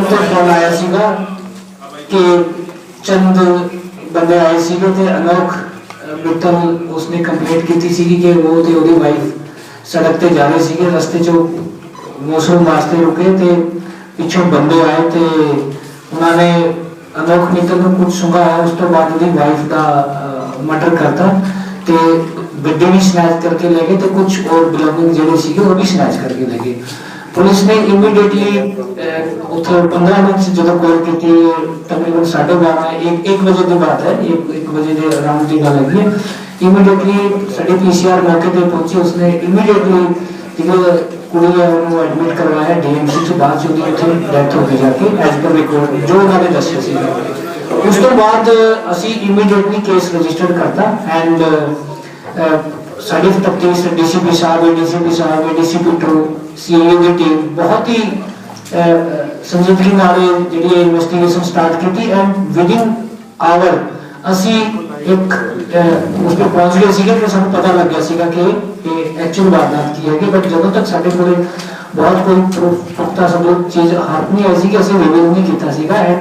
ਇੱਕ ਫੋਨ ਆਇਆ ਸੀਗਾ? ਕਿ ਚੰਦ ਬੰਦੇ ਆਏ ਸੀਗੇ ਤੇ ਅਨੋਖ ਮਿੱਤਲ ਉਸਨੇ ਕੰਪਲੇਂਟ ਕੀਤੀ ਸੀਗੀ ਕਿ ਉਹ ਤੇ ਉਹਦੀ ਵਾਈਫ ਸੜਕ ਤੇ ਜਾ ਰਹੇ ਸੀਗੇ, ਰਸਤੇ 'ਚ ਮੌਸਮ ਵਾਸਤੇ ਰੁਕੇ ਤੇ ਪਿੱਛੋਂ ਬੰਦੇ ਆਏ ਤੇ ਉਹਨਾਂ ਨੇ ਅਨੋਖ ਮਿੱਤਲ ਨੂੰ ਕੁਝ ਸੁਣਾਇਆ ਉਸ ਤੋਂ ਬਾਅਦ ਉਹਦੀ ਵਾਈਫ ਦਾ ਮਰਡਰ ਕਰਤਾ ਤੇ ਗੱਡੀ ਵੀ ਸਨੈਚ ਕਰਕੇ ਲੈ ਗਏ ਤੇ ਕੁਝ ਹੋਰ ਬਿਲੋਂਗਿੰਗ ਜਿਹੜੇ ਸੀਗੇ ਉਹ ਵੀ ਸਨੈਚ ਕਰਕੇ ਲੈ ਗਏ। ਪੁਲਿਸ ਨੇ ਇਮੀਡੀਏਟਲੀ ਉੱਥੇ 15 ਮਿੰਟ 'ਚ ਜਦੋਂ ਕਾਲ ਕੀਤੀ, ਤਕਰੀਬਨ 12:30 ਇੱਕ 1 ਵਜੇ ਦੀ ਬਾਤ ਹੈ 1 1 ਵਜੇ ਦੇ ਅਰਾਊਂਡ ਦੀ ਗੱਲ ਹੈ। ਇਮੀਡੀਏਟਲੀ ਸਾਡੀ ਪੀਸੀਆਰ ਮੌਕੇ ਤੇ ਪਹੁੰਚੀ, ਉਸਨੇ ਇਮੀਡੀਏਟਲੀ ਜਿਹੜੇ ਕੁੜੀ ਹੈ, ਉਹਨੂੰ ਐਡਮਿਟ ਕਰਵਾਇਆ ਡੀਐਮਸੀ ਚ ਬਾਅਦ ਚ ਉਹਦੀ ਉੱਥੇ ਡੈਥ ਹੋ ਗਈ ਜਾ ਕੇ ਐਜ਼ ਪਰ ਰਿਕਾਰਡ ਜੋ ਉਹਨਾਂ ਨੇ ਦੱਸਿਆ ਸੀ। ਉਸ ਤੋਂ ਬਾਅਦ ਅਸੀਂ ਇਮੀਡੀਏਟਲੀ ਕੇਸ ਰਜਿਸਟਰ ਕਰਤਾ ਐਂਡ ਸਾਡੀ ਤਫਤੀਸ਼ ਡੀਸੀਪੀ ਸਾਹਿਬ ਡੀਸੀਪੀ ਸਾਹਿਬ ਡੀਸੀਪੀ ਟੂ ਸੀਏ ਦੀ ਟੀਮ ਬਹੁਤ ਹੀ ਅਹ, ਸੰਜੀਦਗੀ ਨਾਲ ਇਹ ਜਿਹੜੀ ਇਨਵੈਸਟੀਗੇਸ਼ਨ ਸਟਾਰਟ ਕੀਤੀ ਐਂਡ ਵਿਦਿਨ ਆਵਰ ਅਸੀਂ ਇੱਕ ਅਹ, ਉਸ ਤੇ ਪਹੁੰਚ ਗਏ ਸੀਗੇ ਕਿ ਸਾਨੂੰ ਪਤਾ ਲੱਗ ਗਿਆ ਸੀਗਾ ਕਿ ਇਹ ਐਕਚੁਅਲ ਵਾਰਦਾਤ ਕੀ ਹੈਗੀ ਬਟ ਜਦੋਂ ਤੱਕ ਸਾਡੇ ਕੋਲੇ ਬਹੁਤ ਕੋਈ ਪ੍ਰੂਫ ਪੁਖਤਾ ਸਬੂਤ ਚੀਜ਼ ਹੱਥ ਨਹੀਂ ਆਈ ਸੀ ਕਿ ਅਸੀਂ ਰਿਵੀਲ ਨਹੀਂ ਕੀਤਾ ਸੀਗਾ ਐਂਡ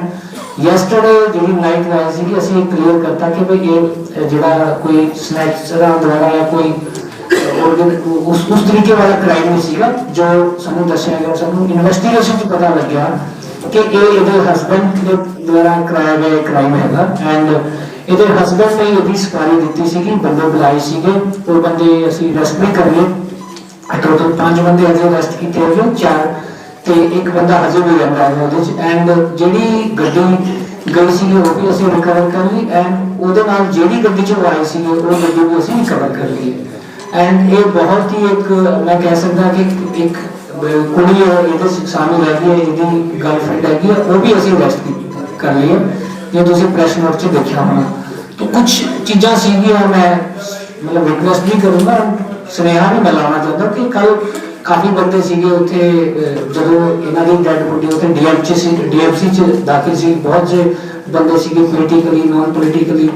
ਯੈਸਟਰਡੇ ਜਿਹੜੀ ਨਾਈਟ ਆਈ ਸੀਗੀ ਅਸੀਂ ਕਲੀਅਰ ਕਰਤਾ ਕਿ ਭਈ ਇਹ ਅਹ, ਜਿਹੜਾ ਕੋਈ ਸਨੈਚਰਾਂ ਦੁਆਰਾ ਜਾਂ ਕੋਈ ਅਹ, organ- ਉਸ ਉਸ ਤਰੀਕੇ ਵਾਲਾ ਕ੍ਰਾਈਮ ਨਹੀਂ ਸੀਗਾ ਜੋ ਸਾਨੂੰ ਦੱਸਿਆ ਗਿਆ ਸਾਨੂੰ ਇਨਵੈਸਟੀਗੇਸ਼ਨ 'ਚ ਪਤਾ ਲੱਗਿਆ ਕਿ ਇਹ ਇਹਦੇ ਹਸਬੰਡ ਦੇ ਦੁਆਰਾ ਕਰਾਇਆ ਗਿਆ ਕ੍ਰਾਈਮ ਹੈਗਾ ਐਂਡ ਇਹਦੇ ਹਸਬੰਡ ਨੇ ਇਹਦੀ ਸਫਾਰੀ ਦਿੱਤੀ ਸੀਗੀ ਬੰਦੇ ਬੁਲਾਏ ਸੀਗੇ ਉਹ ਬੰਦੇ ਅਸੀਂ ਅਰੈਸਟ ਵੀ ਕਰ ਲਏ ਟੋਟਲ ਪੰਜ ਬੰਦੇ ਅਜੇ ਅਰੈਸਟ ਕੀਤੇ ਹੋਏ ਚਾਰ ਤੇ ਇੱਕ ਬੰਦਾ ਹਜੇ ਵੀ ਰਹਿੰਦਾ ਹੈ, ਉਹਦੇ ਚ ਐਂਡ ਜਿਹੜੀ ਗੱਡੀ ਗਈ ਸੀ ਉਹ ਵੀ ਅਸੀਂ ਰਿਕਵਰ ਕਰ ਲਈ ਐਂਡ ਉਹਦੇ ਨਾਲ ਜਿਹੜੀ ਗੱਡੀ ਚ ਉਹ ਸੀ ਉਹ ਗੱਡੀ ਵੀ ਅਸੀਂ ਰਿਕਵਰ ਕਰ ਲਈ। ਐਂਡ ਇਹ ਬਹੁਤ ਹੀ ਇੱਕ, ਮੈਂ ਕਹਿ ਸਕਦਾ ਕਿ ਇੱਕ ਕੁੜੀ ਹੈ, ਇਹਦੇ ਸ਼ਾਮਿਲ ਹੈਗੀ ਹੈ, ਇਹਦੀ ਗਰਲਫ੍ਰੈਂਡ ਹੈਗੀ ਹੈ, ਉਹ ਵੀ ਅਸੀਂ ਅਰੈਸਟ ਕਰ ਲਈ ਹੈ। ਜੇ ਤੁਸੀਂ ਪ੍ਰੈਸ ਨੋਟ ਚ ਦੇਖਿਆ ਹੋਣਾ। ਤਾਂ ਕੁਝ ਚੀਜ਼ਾਂ ਸੀਗੀਆਂ, ਮੈਂ ਮਤਲਬ ਰਿਕਵੈਸਟ ਵੀ ਕਰੂੰਗਾ, ਸੁਨੇਹਾ ਵੀ ਮਿਲਾਉਣਾ ਚਾਹੁੰਦਾ ਕਿ ਕੱਲ ਕਾਫੀ ਬੰਦੇ ਸੀਗੇ ਉੱਥੇ ਜਦੋਂ ਇਹਨਾਂ ਦੀ ਡੈਡ ਬੋਡੀ ਉੱਥੇ ਡੀਐਮਸੀ ਸੀ ਡੀਐਮਸੀ ਚ ਦਾਖਲ ਸੀ, ਬਹੁਤ ਸੇ ਬੰਦੇ ਸੀਗੇ ਪੋਲੀਟੀਕਲੀ ਨਾਨ ਪੋਲੀਟੀਕਲੀ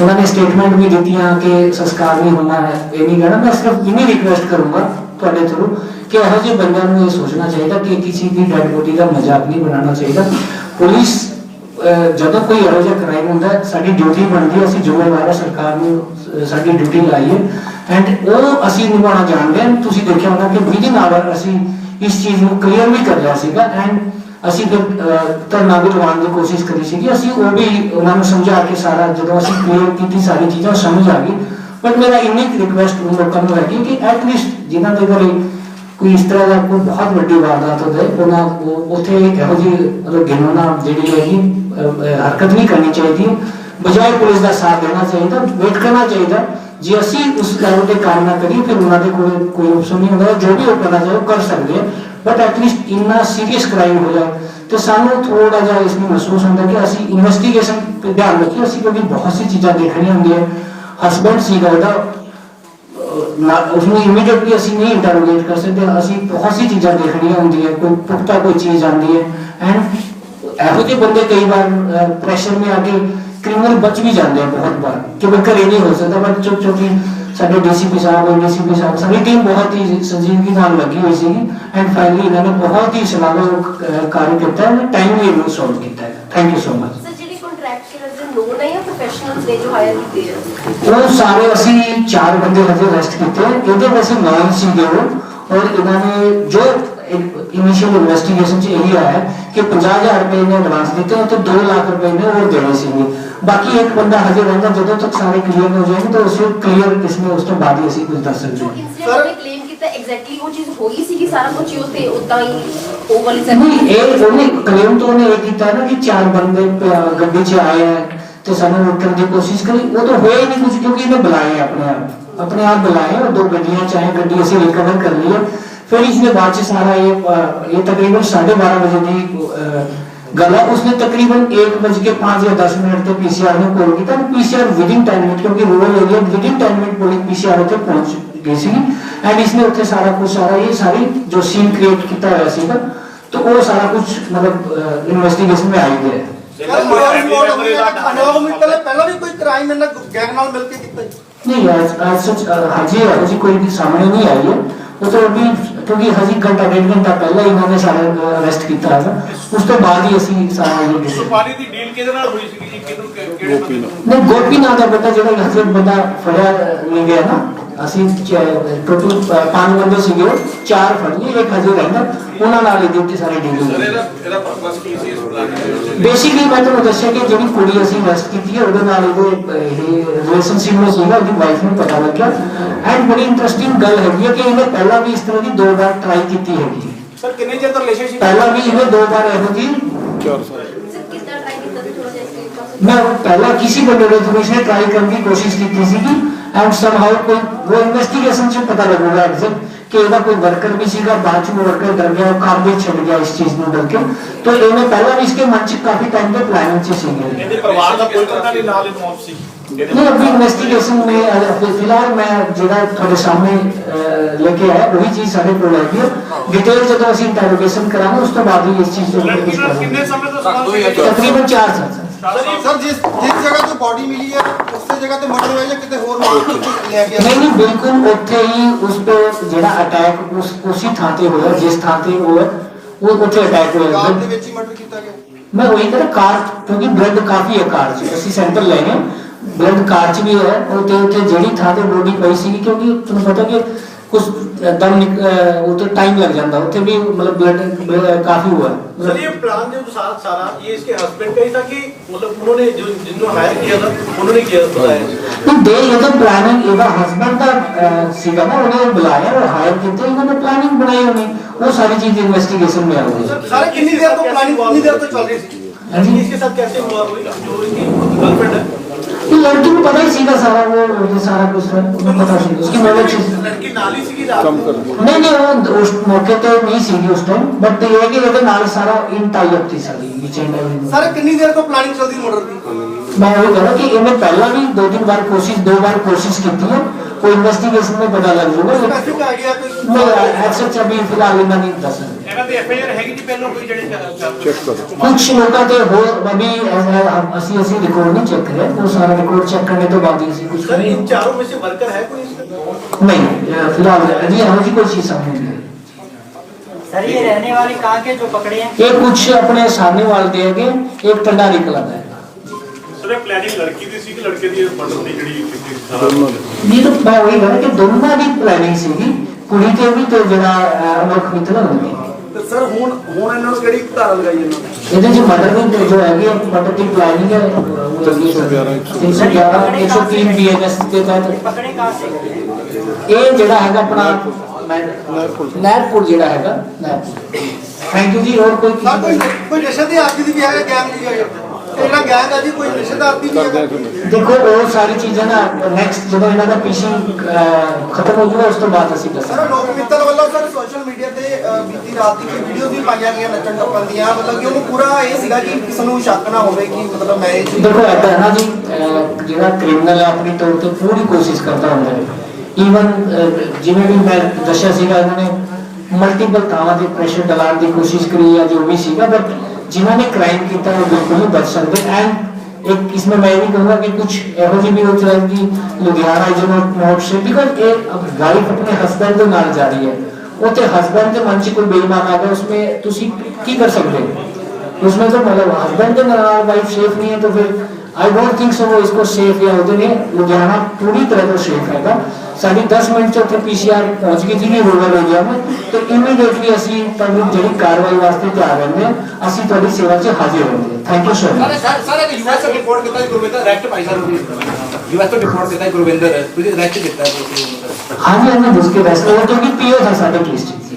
ਉਹਨਾਂ ਨੇ ਸਟੇਟਮੈਂਟ ਵੀ ਦਿੱਤੀਆਂ ਕਿ ਸੰਸਕਾਰ ਨਹੀਂ ਹੋਣਾ ਹੈ। ਇਹ ਨਹੀਂ ਕਹਿਣਾ, ਮੈਂ ਸਿਰਫ ਇੰਨੀ ਰਿਕਵੈਸਟ ਕਰੂੰਗਾ ਤੁਹਾਡੇ ਥਰੂ ਕਿ ਇਹੋ ਜਿਹੇ ਬੰਦਿਆਂ ਨੂੰ ਇਹ ਸੋਚਣਾ ਚਾਹੀਦਾ ਕਿ ਕਿਸੇ ਦੀ ਡੈਡ ਬੋਡੀ ਦਾ ਮਜ਼ਾਕ ਨਹੀਂ ਬਣਾਉਣਾ ਚਾਹੀਦਾ। ਪੁਲਿਸ ਜਦੋਂ ਕੋਈ ਇਹੋ ਜਿਹਾ ਕ੍ਰਾਈਮ ਹੁੰਦਾ, ਸਾਡੀ ਡਿਊਟੀ ਬਣਦੀ ਹੈ, ਅਸੀਂ ਜ਼ਿੰਮੇਵਾਰ ਸਰਕਾਰ ਨੂੰ ਸਾਡੀ ਡਿਊਟੀ ਲਾਈਏ। ਐਂਡ ਉਹ ਅਸੀਂ ਨਿਭਾਉਣਾ ਜਾਣਦੇ ਹਾਂ। ਤੁਸੀਂ ਦੇਖਿਆ ਹੋਣਾ ਕਿ ਵਿਦਿਨ ਆਵਰ ਅਸੀਂ ਇਸ ਚੀਜ਼ ਨੂੰ ਕਲੀਅਰ ਵੀ ਕਰ ਲਿਆ ਸੀਗਾ। ਐਂਡ ਅਸੀਂ ਫਿਰ ਧਰਨਾ ਵੀ ਲਗਾਉਣ ਦੀ ਕੋਸ਼ਿਸ਼ ਕਰੀ ਸੀਗੀ। ਅਸੀਂ ਉਹ ਵੀ ਉਹਨਾਂ ਨੂੰ ਸਮਝਾ ਕੇ ਸਾਰਾ ਜਦੋਂ ਅਸੀਂ ਕਲੀਅਰ ਕੀਤੀ ਸਾਰੀ ਚੀਜ਼ਾਂ ਸਮਝ ਆ ਗਈ। ਬਟ ਮੇਰਾ ਇੰਨੀ ਰਿਕਵੈਸਟ ਉਹ ਲੋਕਾਂ ਨੂੰ ਹੈਗੀ ਕਿ ਐਟ ਜਿਨ੍ਹਾਂ ਦੇ ਘਰੇ ਕੋਈ ਇਸ ਤਰ੍ਹਾਂ ਦਾ ਕੋਈ ਬਹੁਤ ਵੱਡੀ ਵਾਰਦਾਤ ਹੋ ਜਾਏ ਉਹਨਾਂ ਉੱਥੇ ਇਹੋ ਜਿਹੀ ਮਤਲਬ ਗਿਣਨਾ ਜਿਹੜੀ ਹੈਗੀ ਹਰਕਤ ਨਹੀਂ ਕਰਨੀ ਚਾਹੀਦੀ ਬਜਾਏ ਪੁਲਿਸ ਦਾ ਸਾਥ ਦੇਣਾ ਚਾਹੀਦਾ ਵੇਟ ਕਰਨਾ ਚਾਹੀਦਾ। ਜੇ ਅਸੀਂ ਉਸ ਲੈਵਲ ਤੇ ਕੰਮ ਨਾ ਕਰੀਏ, ਫਿਰ ਉਹਨਾਂ ਦੇ ਕੋਲ ਕੋਈ ਆਪਸ਼ਨ ਨਹੀਂ ਹੁੰਦਾ ਜੋ ਵੀ ਉਹ ਕਰਨਾ ਚਾਹੇ ਉਹ ਕਰ ਸਕਦੇ ਆ। ਬਟ ਐਟਲੀਸਟ ਇੰਨਾ ਸੀਰੀਅਸ ਕ੍ਰਾਈਮ ਹੋ ਜਾਏ ਤੇ ਸਾਨੂੰ ਥੋੜਾ ਜਿਹਾ ਇਸ ਨੂੰ ਮਹਿਸੂਸ ਹੁੰਦਾ ਕਿ ਅਸੀਂ ਇਨਵੈਸਟੀਗੇਸ਼ਨ ਤੇ ਧਿਆਨ ਰੱਖੀਏ। ਅਸੀਂ ਕਿਉਂਕਿ ਬਹੁਤ ਸੀ ਚੀਜ਼ਾਂ ਦੇਖਣੀਆਂ ਹੁੰਦੀਆਂ। ਹਸਬੰਡ ਸੀਗਾ ਉਹਦਾ ਨਾ, ਉਸਨੂੰ ਇਮੀਡੀਏਟਲੀ ਅਸੀਂ ਨਹੀਂ ਇੰਟਰੋਗੇਟ ਕਰ ਸਕਦੇ। ਅਸੀਂ ਬਹੁਤ ਸੀ ਚੀਜ਼ਾਂ ਦੇਖਣੀਆਂ ਹੁੰਦੀਆਂ, ਕੋਈ ਪੁਖਤਾ ਕੋਈ ਚੀਜ਼ ਆਉਂਦੀ ਹੈ। ਐਂਡ ਇਹੋ ਜਿਹੇ ਬੰਦੇ ਕਈ ਵਾਰ ਪ੍ਰੈਸ਼ਰ ਆ ਕੇ ਆਕੇ ਕ੍ਰਿਮੀਨਲ ਬਚ ਵੀ ਜਾਂਦੇ ਆ ਬਹੁਤ ਵਾਰ ਕਿ ਮੈਂ ਘਰੇ ਨਹੀਂ ਹੋ ਸਕਦਾ ਬਟ ਚੁੱਪ ਚੁੱਪ ਹੀ ਸਾਡੇ ਡੀਸੀਪੀ ਸਾਹਿਬ ਡੀਸੀਪੀ ਸਾਹਿਬ ਸਾਡੀ ਟੀਮ ਬਹੁਤ ਹੀ ਸੰਜੀਦਗੀ ਨਾਲ ਲੱਗੀ ਹੋਈ ਸੀਗੀ ਐਂਡ ਫਾਈਨਲੀ ਇਹਨਾਂ ਨੇ ਬਹੁਤ ਹੀ ਅਹ, ਕਾਰਜ ਕੀਤਾ ਹੈ ਟਾਈਮ ਵੀ ਇਹਨੂੰ ਸੋਲਵ ਕੀਤਾ ਹੈ thank you so much sir ਜਿਹੜੇ ਕੰਟਰੈਕਚੁਅਲ ਦੇ ਨੋਨ ਹੈ ਜਾਂ ਪ੍ਰੋਫੈਸ਼ਨਲਸ ਨੇ ਜੋ ਹਾਇਰ ਕੀਤੇ ਆ ਉਹ ਸਾਰੇ ਅਸੀਂ ਚਾਰ ਬੰਦੇ ਹਜੇ ਅਰੈਸਟ ਕੀਤੇ। ਇਹਦੇ ਵਿੱਚ ਨਾਮ ਸੀਗੇ ਉਹ ਔਰ ਇਹਨਾਂ ਨੇ ਜੋ ਇਨੀਸ਼ੀਅਲ ਇਨਵੈਸਟੀਗੇਸ਼ਨ ਚ ਇਹੀ ਆਇਆ ਹੈ ਕਿ 50000 ਰੁਪਏ ਨੇ ਐਡਵਾਂਸ ਦਿੱਤੇ ਤੇ 2 ਲੱਖ ਰੁਪਏ ਨੇ ਹੋਰ ਦੇਣੇ ਸੀਗੇ ਬਾਕੀ ਇੱਕ ਬੰਦਾ ਹਜੇ ਰਹਿੰਦਾ ਜਦੋਂ ਤੱਕ ਸਾਰੇ ਕਲੀਅਰ ਹੋ ਜਾਣਗੇ ਤਾਂ ਉਸੇ ਕਲੀਅਰ ਇਸਮੇ ਉਸ ਤੋਂ ਬਾਅਦ ਹੀ ਅਸੀਂ ਕੁਝ ਦੱਸ ਸਕਦੇ ਜੋ ਹਾਂ ਇਨਸੀਡੈਂਟ ਨੇ ਕਲੇਮ ਕੀਤਾ ਐਗਜ਼ੈਕਟਲੀ ਉਹ ਚੀਜ਼ ਹੋਈ ਸੀ ਕਿ ਸਾਰਾ ਕੁਝ ਹੀ ਉੱਤੇ ਉਦਾਂ ਹੀ ਉਹ ਵਾਲੀ ਨਹੀਂ ਇਹ ਉਹਨੇ ਕਲੇਮ ਤੋਂ ਉਹਨੇ ਇਹ ਕੀਤਾ ਨਾ ਕਿ ਚਾਰ ਬੰਦੇ ਪ- ਗੱਡੀ 'ਚ ਆਏ ਆ ਤੇ ਸਾਨੂੰ ਰੋਕਣ ਦੀ ਕੋਸ਼ਿਸ਼ ਕਰੀ ਉਹ ਤਾਂ ਹੋਇਆ ਹੀ ਨਹੀਂ ਕੁਝ ਕਿਉਂਕਿ ਇਹਨੇ ਬੁਲਾਏ ਆਪਣੇ ਆਪ ਆਪਣੇ ਆਪ ਬੁਲਾਏ और दो ਗੱਡੀਆਂ ਚਾਹੇ ਗੱਡੀ ਅਸੀਂ ਰਿਕਵਰ ਕਰ ਲਈ फिर इसने बाद से सारा ये ये तकरीबन साढ़े बारह बजे थी गला उसने तकरीबन एक बज के पाँच या दस मिनट तक पीसीआर ने कॉल किया। PCR within ten minute क्योंकि rural area within ten minute police PCR तक पहुँच गई सी एंड इसने उसे सारा कुछ सारा ये सारी जो सीन क्रिएट किया हुआ सी तो, तो वो सारा कुछ मतलब इन्वेस्टिगेशन में आई गया नहीं आज आज सच हाजी हाजी कोई भी सामने नहीं आई है। वो तो अभी ਕਿਉਂਕਿ ਹਜੇ ਘੰਟਾ ਡੇਢ ਘੰਟਾ ਪਹਿਲਾਂ ਹੀ ਇਹਨਾਂ ਨੇ ਸਾਰਾ ਅਰੈਸਟ ਕੀਤਾ ਹੈਗਾ ਉਸ ਤੋਂ ਬਾਅਦ ਹੀ ਅਸੀਂ ਸਾਰਾ ਇਹ ਸੁਪਾਰੀ ਦੀ ਡੀਲ ਕਿਹਦੇ ਨਾਲ ਹੋਈ ਸੀ ਜੀ? ਕਿਹਨੂੰ ਕਿਹੜੇ ਬੰਦੇ ਨਾਲ? ਗੋਪੀ ਨਾਂ ਦਾ ਬੇਟਾ ਜਿਹੜਾ ਹਸਬੰਦ ਬੰਦਾ ਫੜਿਆ ਨਹੀਂ ਗਿਆ ਨਾ ਅਸੀਂ ਟੋਟਲ ਪੰਜ ਬੰਦੇ ਸੀਗੇ ਚਾਰ ਫੜੀਏ ਇੱਕ ਹਜੇ ਰਹਿੰਦਾ। ਉਹਨਾਂ ਨਾਲ ਇਹਦੇ ਉੱਤੇ ਸਾਰੀ ਡੀਲਿੰਗ ਸਰ ਇਹਦਾ ਇਹਦਾ ਪਰਪਸ ਕੀ ਸੀ ਇਸ ਪਲਾਨ ਦੇ ਬੇਸਿਕਲੀ ਮੈਂ ਤੁਹਾਨੂੰ ਦੱਸਿਆ ਕਿ ਜਿਹੜੀ ਕੁੜੀ ਅਸੀਂ ਰੈਸਟ ਕੀਤੀ ਹੈ ਉਹਦੇ ਨਾਲ ਇਹਦੇ ਇਹ ਰਿਲੇਸ਼ਨਸ਼ਿਪ ਵਿੱਚ ਸੀਗਾ ਉਹਦੀ ਵਾਈਫ ਨੂੰ ਪਤਾ ਲੱਗਿਆ। ਐਂਡ ਬੜੀ ਇੰਟਰਸਟਿੰਗ ਗੱਲ ਹੈਗੀ ਹੈ ਕਿ ਇਹਨੇ ਪਹਿਲਾਂ ਵੀ ਇਸ ਤਰ੍ਹਾਂ ਦੀ ਦੋ ਵਾਰ ਟਰਾਈ ਕੀਤੀ ਹੈਗੀ। ਹੈ ਸਰ ਕਿੰਨੇ ਚਿਰ ਦਾ ਰਿਲੇਸ਼ਨਸ਼ਿਪ ਪਹਿਲਾਂ ਵੀ ਇਹਨੇ ਦੋ ਵਾਰ ਇਹੋ ਜੀ 4 ਸਾਲ ਮੈਂ ਪਹਿਲਾਂ ਕਿਸੇ ਬੰਦੇ ਨੇ ਤੁਹਾਨੂੰ ਇਸੇ ਟਰਾਈ ਕਰਨ ਦੀ ਕੋਸ਼ਿਸ਼ ਕੀਤੀ ਸੀਗੀ। एंड समहाउ कोई वो इन्वेस्टिगेशन से पता लगेगा एग्जैक्ट कि ਇਹਦਾ ਕੋਈ ਵਰਕਰ ਵੀ ਸੀਗਾ ਬਾਅਦ ਚ ਵਰਕਰ ਡਰ ਗਿਆ ਉਹ ਕੰਮ ਵੀ ਛੱਡ ਗਿਆ ਇਸ ਚੀਜ਼ ਨੂੰ ਡਰ ਕੇ ਤੋਂ ਇਹਨੇ ਪਹਿਲਾਂ ਵੀ ਇਸਕੇ ਮਨ ਚ ਕਾਫੀ ਟਾਈਮ ਦੇ ਪਲਾਨਿੰਗ ਚ ਸੀਗੇ ਇਹਦੇ ਪਰਿਵਾਰ ਦਾ ਕੋਈ ਪਤਾ ਨਹੀਂ ਨਾਲ ਇਨਵੋਲਵ ਸੀ नहीं अभी इन्वेस्टिगेशन में फ़िलहाल मैं ਜਿਹੜਾ ਤੁਹਾਡੇ ਸਾਹਮਣੇ ਲੈ ਕੇ ਆਇਆ ਉਹੀ ਚੀਜ਼ ਸਾਡੇ ਕੋਲ ਹੈਗੀ ਡਿਟੇਲ ਜਦੋਂ ਅਸੀਂ ਇੰਟਰੋਗੇਸ਼ਨ ਕਰਾਂਗੇ ਉਸ ਤੋਂ ਬਾਅਦ ਹੀ ਇਸ ਚੀਜ਼ ਨੂੰ ਕਿੰਨੇ ਸਮੇਂ ਤੋਂ ਤਕਰੀਬਨ 4 ਸਾਲ सर जिस जिस जगह जो बॉडी मिली है ਜਗ੍ਹਾ ਤੇ ਮਰਡਰ ਹੋਇਆ ਜਾਂ ਕਿਤੇ ਹੋਰ ਮਰਡਰ ਲਿਆ ਗਿਆ ਨਹੀਂ ਨਹੀਂ ਬਿਲਕੁਲ ਉੱਥੇ ਹੀ ਉਸ ਤੇ ਜਿਹੜਾ ਅਟੈਕ ਉਸ ਉਸੇ ਥਾਂ ਤੇ ਹੋਇਆ ਜਿਸ ਥਾਂ ਤੇ ਉਹ ਉਹ ਉੱਥੇ ਅਟੈਕ ਹੋਇਆ। ਕਾਰ ਦੇ ਵਿੱਚ ਹੀ ਮਰਡਰ ਕੀਤਾ ਗਿਆ? ਮੈਂ ਉਹੀ ਕਹਿੰਦਾ ਕਾਰ ਕਿਉਂਕਿ ਬਲੱਡ ਕਾਫੀ ਹੈ ਕਾਰ 'ਚ ਅਸੀਂ ਸੈਂਟਰ ਲੈ ਗਏ। ਬਲੱਡ ਕਾਰ 'ਚ ਵੀ ਹੈ ਉਹ ਤੇ ਉੱਥੇ ਜਿਹੜੀ ਥਾਂ ਤੇ ਬੋਡੀ ਪਈ ਸੀ ਕਿਉਂਕਿ ਤੁਹਾਨੂੰ ਪਤਾ ਕਿ ਕੁਝ ਦਮ ਨਿਕ- ਅਹ ਉਹ ਤੇ ਟਾਈਮ ਲੱਗ ਜਾਂਦਾ ਉੱਥੇ ਵੀ मतलब ब्लड काफी हुआ सर ये प्लान जो सारा सारा ये इसके हस्बैंड का ही था कि मतलब उन्होंने जो जिनको हायर किया था उन्होंने किया बताया ਨਹੀਂ ਦੇ ਇਹ ਤਾਂ ਪਲਾਨਿੰਗ ਇਹਦਾ ਹਸਬੰਡ ਦਾ ਅਹ, ਸੀਗਾ ਨਾ ਉਹਨੇ ਬੁਲਾਇਆ ਔਰ ਹਾਇਰ ਕੀਤਾ ਇਹਨਾਂ ਨੇ ਪਲਾਨਿੰਗ ਬਣਾਈ ਹੋਣੀ ਉਹ ਸਾਰੀ ਚੀਜ਼ ਇਨਵੈਸਟੀਗੇਸ਼ਨ में ਆਊਗੀ ਸਾਰੇ ਕਿੰਨੀ ਦੇਰ ਤੋਂ ਪਲਾਨਿੰਗ ਕਿੰਨੀ ਦੇਰ ਤੋਂ ਚੱਲ ਰਹੀ ਸੀ हाँ एक्चुअली इसके साथ कैसे हुआ वही जो इसकी गर्लफ्रेंड है लड़की को पता ही सीधा सारा वो ये सारा कुछ उन्हें पता थी उसकी नॉलेज लड़की नाली सी की कम कर नहीं नहीं वो उस मौके तो नहीं सी उस टाइम बट ये है कि वो नाल सारा इन टाई अप थी सारी नीचे सर कितनी देर को प्लानिंग चल रही मर्डर की मैं वो कह रहा कि इन्हें पहला भी दो तीन बार कोशिश दो बार कोशिश की थी ਕੋਈ ਇਨਵੈਸਟੀਗੇਸ਼ਨ में पता लग जाएगा ਸਪੈਸਿਫਿਕ ਆਈਡੀਆ ਕੋਈ ਨਹੀਂ ਐਕਸੈਸ ਅਭੀ ਫਿਲਹਾਲ ਇਹਨਾਂ ਨਹੀਂ ਦੱਸ ਇਹਨਾਂ ਦੀ ਐਫ ਆਈ ਆਰ ਹੈਗੀ ਜੀ ਪਹਿਲਾਂ ਕੋਈ ਜਿਹੜੇ ਚੈੱਕ ਕਰੋ ਕੁਝ ਲੋਕਾਂ ਤੇ ਹੋ ਅਭੀ ਅਹ, ਅਸੀਂ ਅਸੀਂ ਰਿਕਾਰਡ ਨਹੀਂ ਚੈੱਕ ਕਰਿਆ ਉਹ ਸਾਰਾ ਰਿਕਾਰਡ ਚੈੱਕ ਕਰਨੇ ਤੋਂ ਬਾਅਦ ਹੀ ਅਸੀਂ ਕੁਝ सर इन चारों में से वर्कर है कोई इसका ਨਹੀਂ ਅਹ, ਫਿਲਹਾਲ ਅਜੀ ਇਹੋ ਜਿਹੀ ਕੋਈ ਚੀਜ਼ ਸਾਹਮਣੇ ਨਹੀਂ ਆਈ। सर ये रहने वाले कहाँ के जो पकड़े हैं ਇਹ ਕੁਝ ਆਪਣੇ ਸਾਹਮਣੇ ਵਾਲ ਦੇ ਹੈਗੇ ਇੱਕ ਟੰਡਾ ਨਿਕਲਦਾ ਹੈ ਸਰ ਪਲੈਨਿੰਗ ਲੜਕੀ ਦੀ ਸੀ ਕਿ ਲੜਕੇ ਦੀ ਮਰਡਰ ਦੀ ਜਿਹੜੀ ਕੀਤੀ ਸੀ? ਇਹ ਤਾਂ ਮੈਂ ਉਹੀ ਗੱਲ ਕਿ ਦੋਨਾਂ ਦੀ ਪਲੈਨਿੰਗ ਸੀਗੀ ਕੁੜੀ ਤੇ ਵੀ ਤੇ ਜਿਹੜਾ ਅਮਰ ਖਰੀਦਣਾ ਹੁੰਦੀ ਤੇ ਸਰ ਹੁਣ ਹੁਣ ਇਹਨਾਂ ਨੂੰ ਕਿਹੜੀ ਧਾਰਾ ਲਗਾਈ ਇਹਨਾਂ ਨੇ? ਇਹਦੇ ਚ ਮਰਡਰ ਦੀ ਜੋ ਹੈਗੀ ਮਰਡਰ ਦੀ ਪਲੈਨਿੰਗ ਹੈ। 311 111 103 ਬੀਐਨਐਸ ਦੇ ਤਹਿਤ। ਪਕੜੇ ਕਾ ਸੇ ਇਹ ਜਿਹੜਾ ਹੈਗਾ ਆਪਣਾ ਨਹਿਰਪੁਰ ਜਿਹੜਾ ਹੈਗਾ ਨਹਿਰਪੁਰ ਥੈਂਕ ਯੂ ਜੀ ਹੋਰ ਕੋਈ ਕੋਈ ਕੋਈ ਨਸ਼ਾ ਦੀ ਆਦਿ ਦੀ ਵੀ ਹੈਗਾ ਗੈਂਗ ਦੀ ਹੈਗਾ। ਜਿਹੜਾ ਗੈਂਗ ਆ ਜੀ ਕੋਈ ਨਸ਼ੇ ਦਾ ਆਦੀ ਵੀ ਹੈਗਾ ਦੇਖੋ ਉਹ ਸਾਰੀ ਚੀਜ਼ਾਂ ਨਾ ਨੈਕਸਟ ਜਦੋਂ ਇਹਨਾਂ ਦਾ ਪੀਸੀ ਖਤਮ ਹੋ ਜਾਊਗਾ ਉਸ ਤੋਂ ਬਾਅਦ ਅਸੀਂ ਸਰ ਦੱਸਾਂਗੇ ਲੋਕ ਮਿੱਤਲ ਵੱਲੋਂ ਸਰ ਸੋਸ਼ਲ ਮੀਡੀਆ ਤੇ ਅਹ, ਬੀਤੀ ਰਾਤ ਦੀ ਕੋਈ ਵੀਡੀਓ ਵੀ ਪਾਈਆਂ ਗਈਆਂ ਨੱਚਣ ਟੱਪਣ ਦੀਆਂ ਮਤਲਬ ਕਿ ਉਹਨੂੰ ਪੂਰਾ ਇਹ ਸੀਗਾ ਕਿ ਕਿਸੇ ਨੂੰ ਸ਼ੱਕ ਨਾ ਹੋਵੇ ਕਿ ਮਤਲਬ ਮੈਂ ਇਹ ਚੀਜ਼ ਦੇਖੋ ਏਦਾਂ ਹੈ ਨਾ ਜੀ ਅਹ, ਜਿਹੜਾ ਕ੍ਰਿਮੀਨਲ ਹੈ ਆਪਣੀ ਤੌਰ ਤੇ ਪੂਰੀ ਕੋਸ਼ਿਸ਼ ਕਰਦਾ ਹੁੰਦਾ ਹੈ। ਈਵਨ ਜਿਵੇਂ ਵੀ ਮੈਂ ਦੱਸਿਆ ਸੀਗਾ ਇਹਨਾਂ ਨੇ ਮਲਟੀਪਲ ਥਾਵਾਂ ਤੇ ਪ੍ਰੈਸ਼ਰ ਡਲਾਉਣ ਦੀ ਕੋਸ਼ਿਸ਼ ਕਰੀ ਜਾਂ ਜੋ ਵੀ ਸੀਗਾ ਬਟ जिन्होंने क्राइम किया वो बिल्कुल बच सकते एंड एक इसमें मैं नहीं कहूँगा कि कुछ एहो जी भी हो जाएगी लुधियाना जो नोट से बिकॉज़ एक वाइफ अपने हस्बैंड के नाल जा रही है। ਉਹਤੇ ਹਸਬੈਂਡ ਦੇ ਮਨ 'ਚ ਕੋਈ ਬੇਈਮਾਨ ਆ ਗਿਆ ਉਸਮੇ ਤੁਸੀਂ ਕੀ ਕਰ ਸਕਦੇ ਹੋ उसमें तो मतलब हस्बैंड के नाल वाइफ सेफ़ नहीं है तो फिर आई डोंट थिंक सो वो इसको सेफ़ या होते नहीं। लुधियाना पूरी तरह से सेफ़ रहेगा। ਸਾਡੀ 10 ਮਿੰਟ ਚ ਉੱਥੇ ਪੀਸੀਆਰ ਪਹੁੰਚ ਗਈ ਸੀ ਰੂਰਲ ਏਰੀਆ ਵਿੱਚ ਤੇ ਇਮੀਡੀਏਟਲੀ ਅਸੀਂ ਤੁਹਾਨੂੰ ਜਿਹੜੀ ਕਾਰਵਾਈ ਵਾਸਤੇ ਤਿਆਰ ਰਹਿੰਦੇ ਹਾਂ ਅਸੀਂ ਤੁਹਾਡੀ ਸੇਵਾ 'ਚ ਹਾਜ਼ਰ ਹੋਵਾਂਗੇ thank you so much sir sir ਇਹ ਯੂਐਸ ਤੋਂ ਰਿਪੋਰਟ ਕੀਤਾ ਗੁਰਵਿੰਦਰ ਰੈਸਟ ਪਾਈ ਸਰ ਯੂਐਸ ਤੋਂ ਰਿਪੋਰਟ ਕੀਤਾ ਗੁਰਵਿੰਦਰ ਤੁਸੀਂ ਕੀਤਾ ਤੁਸੀਂ ਹਾਂਜੀ ਹਾਂਜੀ ਜਿਸਕੇ ਰੈਸਟ ਉਹ ਕਿਉਂਕਿ ਪੀਓ ਸਾਡੇ ਕੇਸ 'ਚ।